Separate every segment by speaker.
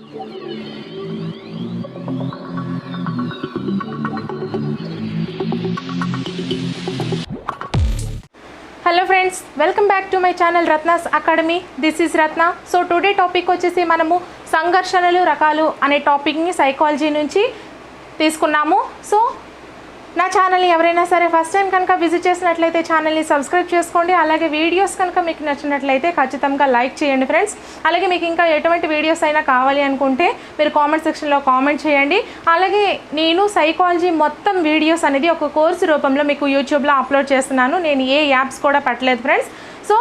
Speaker 1: Hello friends welcome back to my channel Ratna's academy this is Ratna so today topic వచ్చేసి మనము సంఘర్షణలు రకాలు అనే టాపిక్ని సైకాలజీ నుంచి తీసుకున్నాము. సో నా ఛానల్ని ఎవరైనా సరే ఫస్ట్ టైం కనుక విజిట్ చేసినట్లయితే ఛానల్ని సబ్స్క్రైబ్ చేసుకోండి. అలాగే వీడియోస్ కనుక మీకు నచ్చినట్లయితే ఖచ్చితంగా లైక్ చేయండి ఫ్రెండ్స్ అలాగే మీకు ఇంకా ఎటువంటి వీడియోస్ అయినా కావాలి అనుకుంటే మీరు కామెంట్ సెక్షన్లో కామెంట్ చేయండి. అలాగే నేను సైకాలజీ మొత్తం వీడియోస్ అనేది ఒక కోర్సు రూపంలో మీకు యూట్యూబ్లో అప్లోడ్ చేస్తున్నాను. నేను ఏ యాప్స్ కూడా పెట్టలేదు ఫ్రెండ్స్ సో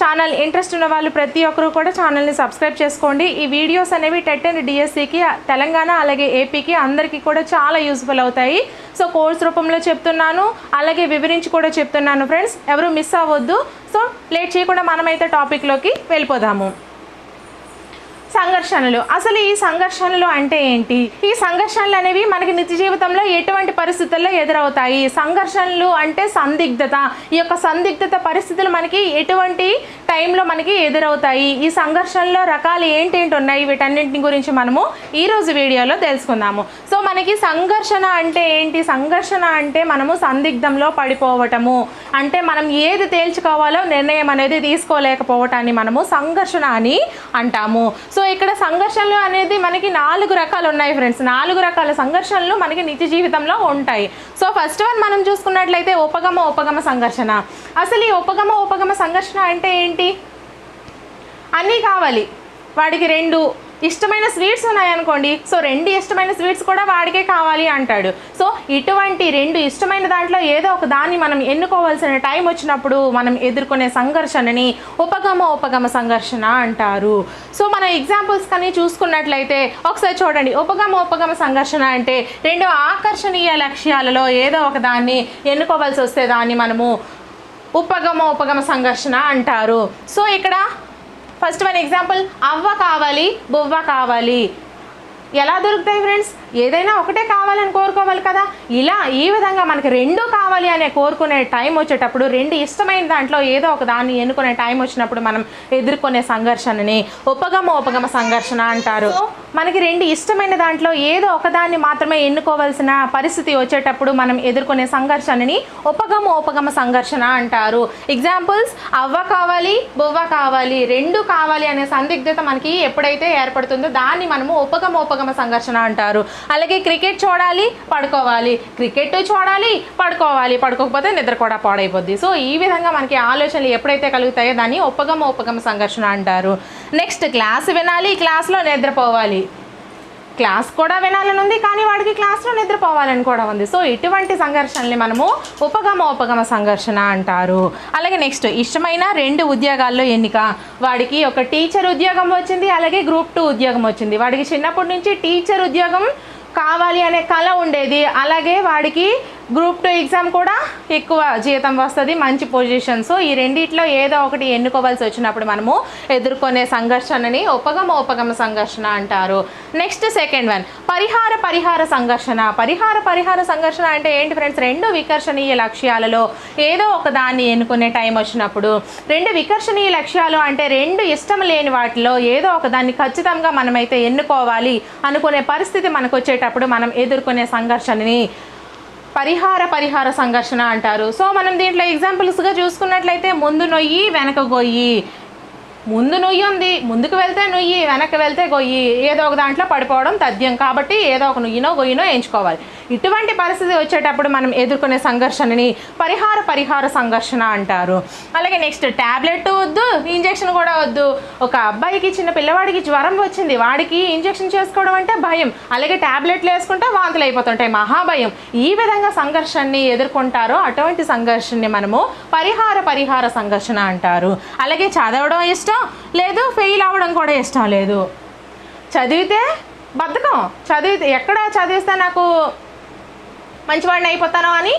Speaker 1: ఛానల్ ఇంట్రెస్ట్ ఉన్న వాళ్ళు ప్రతి ఒక్కరూ కూడా ఛానల్ని సబ్స్క్రైబ్ చేసుకోండి. ఈ వీడియోస్ అనేవి టెట్ అండ్ డిఎస్సికి తెలంగాణ అలాగే ఏపీకి అందరికీ కూడా చాలా యూస్ఫుల్ అవుతాయి. సో కోర్స్ రూపంలో చెప్తున్నాను అలాగే వివరించి కూడా చెప్తున్నాను ఫ్రెండ్స్. ఎవరు మిస్ అవ్వద్దు. సో లేట్ చేయకుండా మనమైతే టాపిక్లోకి వెళ్ళిపోదాము. సంఘర్షణలు. అసలు ఈ సంఘర్షణలు అంటే ఏంటి? ఈ సంఘర్షణలు అనేవి మనకి నిత్య జీవితంలో ఎటువంటి పరిస్థితుల్లో ఎదురవుతాయి? సంఘర్షణలు అంటే సందిగ్ధత. ఈ యొక్క సందిగ్ధత పరిస్థితులు మనకి ఎటువంటి టైంలో మనకి ఎదురవుతాయి? ఈ సంఘర్షణలో రకాలు ఏంటేంటి ఉన్నాయి? వీటన్నింటిని గురించి మనము ఈరోజు వీడియోలో తెలుసుకుందాము. సో మనకి సంఘర్షణ అంటే ఏంటి? సంఘర్షణ అంటే మనము సందిగ్ధంలో పడిపోవటము. అంటే మనం ఏది తేల్చుకోవాలో నిర్ణయం అనేది తీసుకోలేకపోవటాన్ని మనము సంఘర్షణ అని అంటాము. సో సో ఇక్కడ సంఘర్షణలు అనేది మనకి నాలుగు రకాలు ఉన్నాయి ఫ్రెండ్స్ నాలుగు రకాల సంఘర్షణలు మనకి నిత్య జీవితంలో ఉంటాయి. సో ఫస్ట్ వన్ మనం చూసుకున్నట్లయితే ఉపగమ ఉపగమ సంఘర్షణ. అసలు ఈ ఉపగమ ఉపగమ సంఘర్షణ అంటే ఏంటి? అన్నీ కావాలి. వాడికి రెండు ఇష్టమైన స్వీట్స్ ఉన్నాయనుకోండి సో రెండు ఇష్టమైన స్వీట్స్ కూడా వాడికే కావాలి అంటాడు. సో ఇటువంటి రెండు ఇష్టమైన దాంట్లో ఏదో ఒక దాన్ని మనం ఎన్నుకోవాల్సిన టైం వచ్చినప్పుడు మనం ఎదుర్కొనే సంఘర్షణని ఉపగమ ఉపగమ సంఘర్షణ అంటారు. సో మన ఎగ్జాంపుల్స్ కానీ చూసుకున్నట్లయితే ఒకసారి చూడండి ఉపగమ ఉపగమ సంఘర్షణ అంటే రెండు ఆకర్షణీయ లక్ష్యాలలో ఏదో ఒక దాన్ని ఎన్నుకోవాల్సి వస్తే దాన్ని మనము ఉపగమ ఉపగమ సంఘర్షణ అంటారు. సో ఇక్కడ ఫస్ట్ వన్ ఎగ్జాంపుల్ అవ్వ కావాలి బువ్వ కావాలి. ఎలా దొరుకుతాయి ఫ్రెండ్స్ ఏదైనా ఒకటే కావాలని కోరుకోవాలి కదా? ఇలా ఈ విధంగా మనకి రెండు కావాలి అనే కోరుకునే టైం వచ్చేటప్పుడు రెండు ఇష్టమైన దాంట్లో ఏదో ఒక దాన్ని ఎన్నుకునే టైం వచ్చినప్పుడు మనం ఎదుర్కొనే సంఘర్షణని ఉపగమ ఉపగమ సంఘర్షణ అంటారు. మనకి రెండు ఇష్టమైన దాంట్లో ఏదో ఒకదాన్ని మాత్రమే ఎన్నుకోవాల్సిన పరిస్థితి వచ్చేటప్పుడు మనం ఎదుర్కొనే సంఘర్షణని ఉపగమ ఉపగమ సంఘర్షణ అంటారు. ఎగ్జాంపుల్స్ అవ్వ కావాలి బువ్వ కావాలి రెండు కావాలి అనే సందిగ్ధత మనకి ఎప్పుడైతే ఏర్పడుతుందో దాన్ని మనము ఉపగమ ఉపగమ సంఘర్షణ అంటారు. అలాగే క్రికెట్ చూడాలి పడుకోవాలి. క్రికెట్ చూడాలి పడుకోవాలి. పడుకోకపోతే నిద్ర కూడా పాడైపోద్ది. సో ఈ విధంగా మనకి ఆలోచనలు ఎప్పుడైతే కలుగుతాయో దాన్ని ఉపగమ ఉపగమ సంఘర్షణ అంటారు. నెక్స్ట్ క్లాస్ వినాలి. క్లాస్లో నిద్రపోవాలి. క్లాస్ కూడా వినాలని ఉంది కానీ వాడికి క్లాస్లో నిద్రపోవాలని కూడా ఉంది. సో ఇటువంటి సంఘర్షణని మనము ఉపగమ ఉపగమ సంఘర్షణ అంటారు. అలాగే నెక్స్ట్ ఇష్టమైన రెండు ఉద్యోగాల్లో ఎన్నిక. వాడికి ఒక టీచర్ ఉద్యోగం వచ్చింది అలాగే గ్రూప్ టూ ఉద్యోగం వచ్చింది. వాడికి చిన్నప్పటి నుంచి టీచర్ ఉద్యోగం కావాలి అనే కళ ఉండేది. అలాగే వాడికి గ్రూప్ టూ ఎగ్జామ్ కూడా ఎక్కువ జీతం వస్తుంది మంచి పొజిషన్ సో ఈ రెండిట్లో ఏదో ఒకటి ఎన్నుకోవాల్సి వచ్చినప్పుడు మనము ఎదుర్కొనే సంఘర్షణని ఉపగమ ఉపగమ సంఘర్షణ అంటారు. నెక్స్ట్ సెకండ్ వన్ పరిహార పరిహార సంఘర్షణ. పరిహార పరిహార సంఘర్షణ అంటే ఏంటి ఫ్రెండ్స్ రెండు వికర్షణీయ లక్ష్యాలలో ఏదో ఒక దాన్ని ఎన్నుకునే టైం వచ్చినప్పుడు. రెండు వికర్షణీయ లక్ష్యాలు అంటే రెండు ఇష్టం లేని వాటిలో ఏదో ఒక దాన్ని ఖచ్చితంగా మనమైతే ఎన్నుకోవాలి అనుకునే పరిస్థితి మనకు వచ్చేటప్పుడు మనం ఎదుర్కొనే సంఘర్షణని పరిహార పరిహార సంఘర్షణ అంటారు. సో మనం దీంట్లో ఎగ్జాంపుల్స్గా చూసుకున్నట్లయితే ముందు నొయ్యి వెనక గొయ్యి. ముందు నొయ్యి ఉంది. ముందుకు వెళ్తే నొయ్యి వెనక్కి వెళ్తే గొయ్యి. ఏదో ఒక దాంట్లో పడిపోవడం తథ్యం కాబట్టి ఏదో ఒక నొయ్యినో గొయ్యినో ఎంచుకోవాలి. ఇటువంటి పరిస్థితి వచ్చేటప్పుడు మనం ఎదుర్కొనే సంఘర్షణని పరిహార పరిహార సంఘర్షణ అంటారు. అలాగే నెక్స్ట్ ట్యాబ్లెట్ వద్దు ఇంజెక్షన్ కూడా వద్దు. ఒక అబ్బాయికి చిన్న పిల్లవాడికి జ్వరం వచ్చింది వాడికి ఇంజెక్షన్ చేసుకోవడం అంటే భయం. అలాగే ట్యాబ్లెట్లు వేసుకుంటే వాంతులు అయిపోతుంటాయి మహాభయం. ఈ విధంగా సంఘర్షణని ఎదుర్కొంటారో అటువంటి సంఘర్షణని మనము పరిహార పరిహార సంఘర్షణ అంటారు. అలాగే చదవడం ఇష్టం లేదు ఫెయిల్ అవ్వడం కూడా ఇష్టం లేదు. చదివితే బద్ధకం. చదివితే ఎక్కడ చదివిస్తే నాకు మంచివాడిని అయిపోతాను అని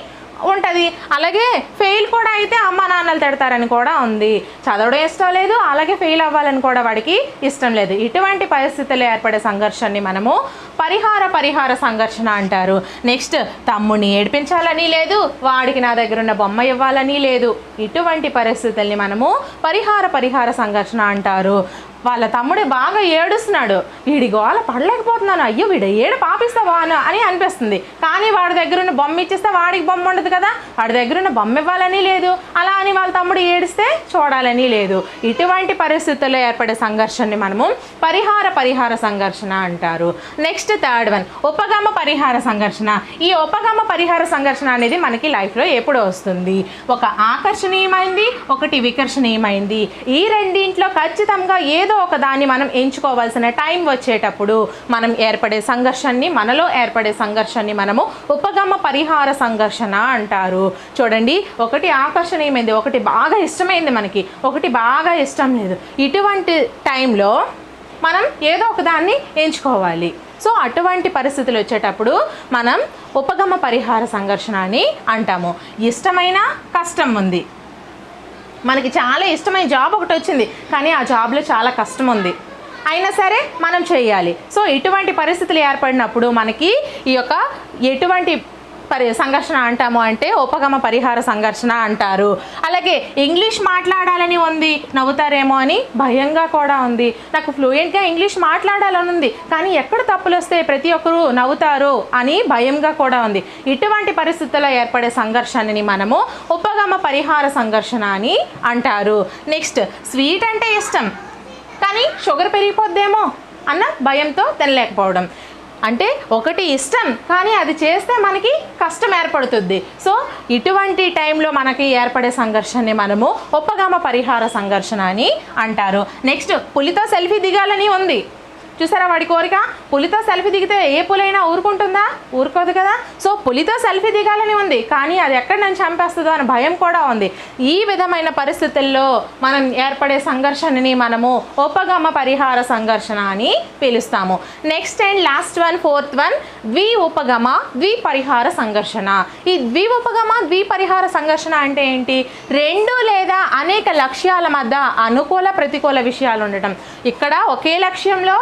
Speaker 1: ఉంటుంది. అలాగే ఫెయిల్ కూడా అయితే అమ్మ నాన్నలు తిడతారని కూడా ఉంది. చదవడం ఇష్టం లేదు అలాగే ఫెయిల్ అవ్వాలని కూడా వాడికి ఇష్టం లేదు. ఇటువంటి పరిస్థితులు ఏర్పడే సంఘర్షణని మనము పరిహార పరిహార సంఘర్షణ అంటారు. నెక్స్ట్ తమ్ముడిని ఏడిపించాలని లేదు వాడికి నా దగ్గర ఉన్న బొమ్మ ఇవ్వాలని లేదు. ఇటువంటి పరిస్థితుల్ని మనము పరిహార పరిహార సంఘర్షణ అంటారు. వాళ్ళ తమ్ముడు బాగా ఏడుస్తున్నాడు. వీడి గోల పడలేకపోతున్నాను. అయ్యో వీడు ఏడు పాపిస్తావా అని అని అనిపిస్తుంది. కానీ వాడి దగ్గర ఉన్న బొమ్మ ఇచ్చేస్తే వాడికి బొమ్మ ఉండదు కదా. వాడి దగ్గర ఉన్న బొమ్మ ఇవ్వాలని లేదు. అలా అని వాళ్ళ తమ్ముడు ఏడిస్తే చూడాలని లేదు. ఇటువంటి పరిస్థితుల్లో ఏర్పడే సంఘర్షణని మనము పరిహార పరిహార సంఘర్షణ అంటారు. నెక్స్ట్ థర్డ్ వన్ ఉపగమ పరిహార సంఘర్షణ. ఈ ఉపగమ పరిహార సంఘర్షణ అనేది మనకి లైఫ్లో ఎప్పుడు వస్తుంది. ఒక ఆకర్షణీయమైంది ఒకటి వికర్షణీయమైంది. ఈ రెండింట్లో ఖచ్చితంగా ఏదో ఒక దాన్ని మనం ఎంచుకోవాల్సిన టైం వచ్చేటప్పుడు మనం ఏర్పడే సంఘర్షణని మనలో ఏర్పడే సంఘర్షణని మనము ఉపగమ పరిహార సంఘర్షణ అంటారు. చూడండి ఒకటి ఆకర్షణీయమైంది ఒకటి బాగా ఇష్టమైంది మనకి ఒకటి బాగా ఇష్టం లేదు. ఇటువంటి టైంలో మనం ఏదో ఒక దాన్ని ఎంచుకోవాలి. సో అటువంటి పరిస్థితులు వచ్చేటప్పుడు మనం ఉపగమ పరిహార సంఘర్షణ అని అంటాము. ఇష్టమైన కష్టం ఉంది. మనకి చాలా ఇష్టమైన జాబ్ ఒకటి వచ్చింది. కానీ ఆ జాబ్లో చాలా కష్టం ఉంది. అయినా సరే మనం చేయాలి. సో ఇటువంటి పరిస్థితులు ఏర్పడినప్పుడు మనకి ఈ యొక్క ఎటువంటి పరి సంఘర్షణ అంటాము అంటే ఉపగమ పరిహార సంఘర్షణ అంటారు. అలాగే ఇంగ్లీష్ మాట్లాడాలని ఉంది నవ్వుతారేమో అని భయంగా కూడా ఉంది. నాకు ఫ్లూయెంట్గా ఇంగ్లీష్ మాట్లాడాలని ఉంది కానీ ఎక్కడ తప్పులు వస్తే ప్రతి ఒక్కరూ నవ్వుతారు అని భయంగా కూడా ఉంది. ఇటువంటి పరిస్థితుల్లో ఏర్పడే సంఘర్షణని మనము ఉపగమ పరిహార సంఘర్షణ అని అంటారు. నెక్స్ట్ స్వీట్ అంటే ఇష్టం కానీ షుగర్ పెరిగిపోద్దేమో అన్న భయంతో తినలేకపోవడం. అంటే ఒకటి ఇష్టం కానీ అది చేస్తే మనకి కష్టం ఏర్పడుతుంది. సో ఇటువంటి టైంలో మనకి ఏర్పడే సంఘర్షణని మనము ఒప్పగామ పరిహార సంఘర్షణ అని అంటారు. నెక్స్ట్ పులితో సెల్ఫీ దిగాలని ఉంది. చూసారా వాడి కోరిక? పులితో సెల్ఫీ దిగితే ఏ పులైనా ఊరుకుంటుందా? ఊరుకోదు కదా. సో పులితో సెల్ఫీ దిగాలని ఉంది. కానీ అది ఎక్కడ నన్ను చంపేస్తుందో అని భయం కూడా ఉంది. ఈ విధమైన పరిస్థితుల్లో మనం ఏర్పడే సంఘర్షణని మనము ఉపగమ పరిహార సంఘర్షణ అని పిలుస్తాము. Next and last one fourth one ద్వి ఉపగమ ద్వి పరిహార సంఘర్షణ. ఈ ద్వి ఉపగమ ద్వి పరిహార సంఘర్షణ అంటే ఏంటి? రెండు లేదా అనేక లక్ష్యాల మధ్య అనుకూల ప్రతికూల విషయాలు ఉండటం. ఇక్కడ ఒకే లక్ష్యంలో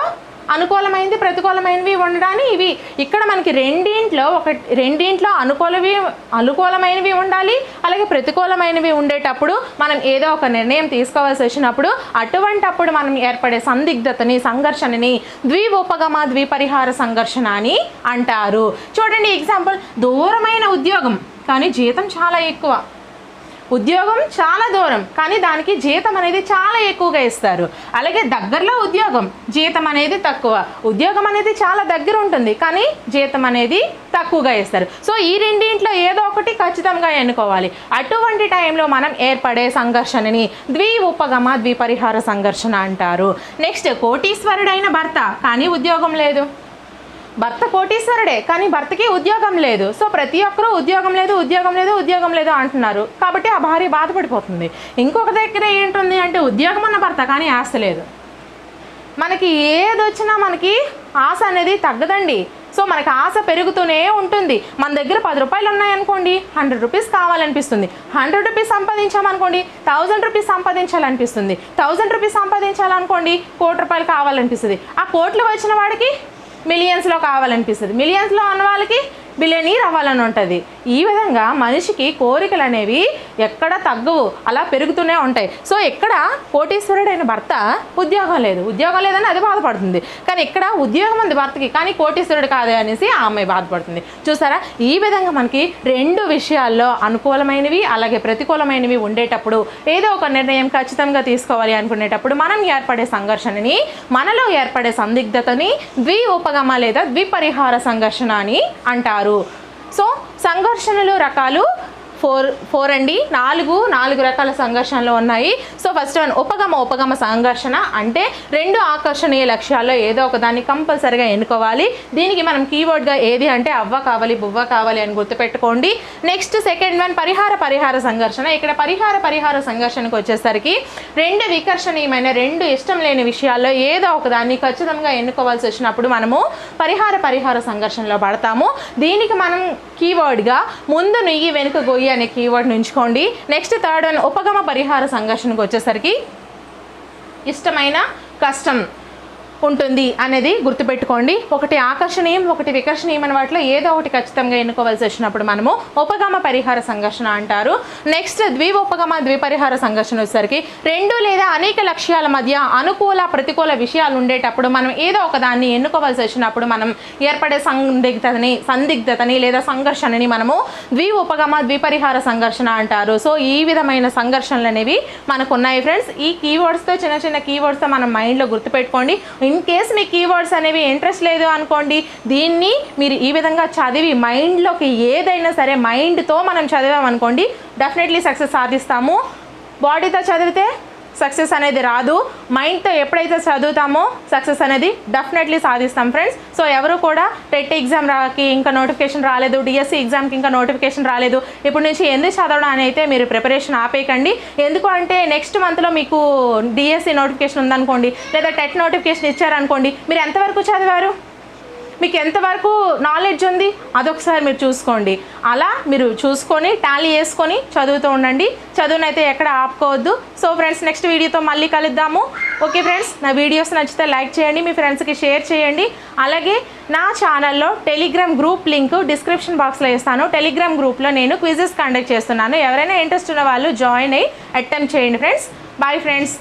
Speaker 1: అనుకూలమైనది ప్రతికూలమైనవి ఉండడాన్ని ఇవి. ఇక్కడ మనకి రెండింట్లో ఒక రెండింట్లో అనుకూలవి అనుకూలమైనవి ఉండాలి అలాగే ప్రతికూలమైనవి ఉండేటప్పుడు మనం ఏదో ఒక నిర్ణయం తీసుకోవాల్సి వచ్చినప్పుడు అటువంటప్పుడు మనం ఏర్పడే సందిగ్ధతని సంఘర్షణని ద్విఉపగమ ద్విపరిహార సంఘర్షణ అని అంటారు. చూడండి ఎగ్జాంపుల్ దూరమైన ఉద్యోగం కానీ జీతం చాలా ఎక్కువ. ఉద్యోగం చాలా దూరం కానీ దానికి జీతం అనేది చాలా ఎక్కువగా ఇస్తారు. అలాగే దగ్గరలో ఉద్యోగం జీతం అనేది తక్కువ. ఉద్యోగం అనేది చాలా దగ్గర ఉంటుంది కానీ జీతం అనేది తక్కువగా ఇస్తారు. సో ఈ రెండింట్లో ఏదో ఒకటి ఖచ్చితంగా ఎన్నుకోవాలి. అటువంటి టైంలో మనం ఏర్పడే సంఘర్షణని ద్వి ఉపగమ ద్విపరిహార సంఘర్షణ అంటారు. నెక్స్ట్ కోటీశ్వరుడైన భర్త కానీ ఉద్యోగం లేదు. భర్త కోటీశ్వరుడే కానీ భర్తకి ఉద్యోగం లేదు. సో ప్రతి ఒక్కరూ ఉద్యోగం లేదు ఉద్యోగం లేదు ఉద్యోగం లేదు అంటున్నారు. కాబట్టి ఆ భార్య బాధపడిపోతుంది. ఇంకొక దగ్గర ఏంటుంది అంటే ఉద్యోగం ఉన్న భర్త కానీ ఆశ లేదు. మనకి ఏది వచ్చినా మనకి ఆశ అనేది తగ్గదండి. సో మనకి ఆశ పెరుగుతూనే ఉంటుంది. మన దగ్గర పది రూపాయలు ఉన్నాయనుకోండి హండ్రెడ్ రూపీస్ కావాలనిపిస్తుంది. హండ్రెడ్ రూపీస్ సంపాదించామనుకోండి థౌజండ్ రూపీస్ సంపాదించాలనిపిస్తుంది. థౌజండ్ రూపీస్ సంపాదించాలనుకోండి కోటి రూపాయలు కావాలనిపిస్తుంది. ఆ కోట్లు వచ్చిన వాడికి మిలియన్స్లో కావాలనిపిస్తుంది. మిలియన్స్లో ఉన్న వాళ్ళకి బిలియనీర్ అవ్వాలని ఉంటుంది. ఈ విధంగా మనిషికి కోరికలు అనేవి ఎక్కడ తగ్గవు. అలా పెరుగుతూనే ఉంటాయి. సో ఇక్కడ కోటీశ్వరుడైన భర్త ఉద్యోగం లేదు. ఉద్యోగం లేదని అది బాధపడుతుంది. కానీ ఇక్కడ ఉద్యోగం ఉంది భర్తకి కానీ కోటీశ్వరుడు కాదే అనేసి ఆ అమ్మాయి బాధపడుతుంది. చూసారా? ఈ విధంగా మనకి రెండు విషయాల్లో అనుకూలమైనవి అలాగే ప్రతికూలమైనవి ఉండేటప్పుడు ఏదో ఒక నిర్ణయం ఖచ్చితంగా తీసుకోవాలి అనుకునేటప్పుడు మనం ఏర్పడే సంఘర్షణని మనలో ఏర్పడే సందిగ్ధతని ద్వి ఉపగమ లేదా ద్విపరిహార సంఘర్షణ అని అంటారు. సో సంఘర్షణలు రకాలు ఫోర్ ఫోర్ అండి. నాలుగు నాలుగు రకాల సంఘర్షణలు ఉన్నాయి. సో ఫస్ట్ వన్ ఉపగమ ఉపగమ సంఘర్షణ అంటే రెండు ఆకర్షణీయ లక్ష్యాల్లో ఏదో ఒక దాన్ని కంపల్సరిగా ఎన్నుకోవాలి. దీనికి మనం కీవర్డ్గా ఏది అంటే అవ్వ కావాలి బువ్వ కావాలి అని గుర్తుపెట్టుకోండి. నెక్స్ట్ సెకండ్ వన్ పరిహార పరిహార సంఘర్షణ. ఇక్కడ పరిహార పరిహార సంఘర్షణకు వచ్చేసరికి రెండు వికర్షణీయమైన రెండు ఇష్టం లేని విషయాల్లో ఏదో ఒక దాన్ని ఖచ్చితంగా ఎన్నుకోవాల్సి వచ్చినప్పుడు మనము పరిహార పరిహార సంఘర్షణలో పడతాము. దీనికి మనం కీవర్డ్గా ముందు నుయ్యి వెనుక గొయ్యి అనే కీవర్డ్ ఉంచుకోండి నెక్స్ట్ థర్డ్ వన్ ఉపగమ పరిహార సంఘర్షణకు వచ్చేసరికి ఇష్టమైన కష్టం. ఉంటుంది అనేది గుర్తుపెట్టుకోండి. ఒకటి ఆకర్షణీయం ఒకటి వికర్షణీయం అనే వాటిలో ఏదో ఒకటి ఖచ్చితంగా ఎన్నుకోవాల్సి వచ్చినప్పుడు మనము ఉపగమ పరిహార సంఘర్షణ అంటారు. నెక్స్ట్ ద్విఉపగమ ద్విపరిహార సంఘర్షణ వచ్చేసరికి రెండు లేదా అనేక లక్ష్యాల మధ్య అనుకూల ప్రతికూల విషయాలు ఉండేటప్పుడు మనం ఏదో ఒక దాన్ని ఎన్నుకోవాల్సి వచ్చినప్పుడు మనం ఏర్పడే సందిగ్ధతని సందిగ్ధతని లేదా సంఘర్షణని మనము ద్విఉపగమ ద్విపరిహార సంఘర్షణ అంటారు. సో ఈ విధమైన సంఘర్షణలు అనేవి మనకు ఉన్నాయి ఫ్రెండ్స్ ఈ కీవర్డ్స్తో చిన్న చిన్న కీవర్డ్స్తో మనం మైండ్లో గుర్తుపెట్టుకోండి. ఇన్ కేస్ మీ కీవర్డ్స్ అనేవి ఇంట్రెస్ట్ లేదు అనుకోండి దీన్ని మీరు ఈ విధంగా చదివి మైండ్లోకి ఏదైనా సరే మైండ్తో మనం చదివామనుకోండి డెఫినెట్లీ సక్సెస్ సాధిస్తాము. బాడీతో చదివితే సక్సెస్ అనేది రాదు. మైండ్తో ఎప్పుడైతే చదువుతామో సక్సెస్ అనేది డెఫినెట్లీ సాధిస్తాం ఫ్రెండ్స్. సో ఎవరు కూడా టెట్ ఎగ్జామ్ రాకి ఇంకా నోటిఫికేషన్ రాలేదు డిఎస్సి ఎగ్జామ్కి ఇంకా నోటిఫికేషన్ రాలేదు. ఇప్పుడు నుంచి ఎందుకు చదవడం అని అయితే మీరు ప్రిపరేషన్ ఆపేయకండి. ఎందుకు అంటే నెక్స్ట్ మంత్లో మీకు డిఎస్సి నోటిఫికేషన్ ఉందనుకోండి లేదా టెట్ నోటిఫికేషన్ ఇచ్చారనుకోండి మీరు ఎంతవరకు చదివారు? మీకు ఎంతవరకు నాలెడ్జ్ ఉంది అదొకసారి మీరు చూసుకోండి. అలా మీరు చూసుకొని టాలీ చేసుకొని చదువుతూ ఉండండి. చదువునైతే ఎక్కడ ఆపుకోవద్దు. సో ఫ్రెండ్స్ నెక్స్ట్ వీడియోతో మళ్ళీ కలుద్దాము. ఓకే ఫ్రెండ్స్ నా వీడియోస్ నచ్చితే లైక్ చేయండి మీ ఫ్రెండ్స్కి షేర్ చేయండి. అలాగే నా ఛానల్లో టెలిగ్రామ్ గ్రూప్ లింక్ డిస్క్రిప్షన్ బాక్స్లో ఇస్తాను టెలిగ్రామ్ గ్రూప్లో నేను క్విజెస్ కండక్ట్ చేస్తున్నాను. ఎవరైనా ఇంట్రెస్ట్ ఉన్న వాళ్ళు జాయిన్ అయ్యి అటెంప్ట్ చేయండి ఫ్రెండ్స్ బాయ్ ఫ్రెండ్స్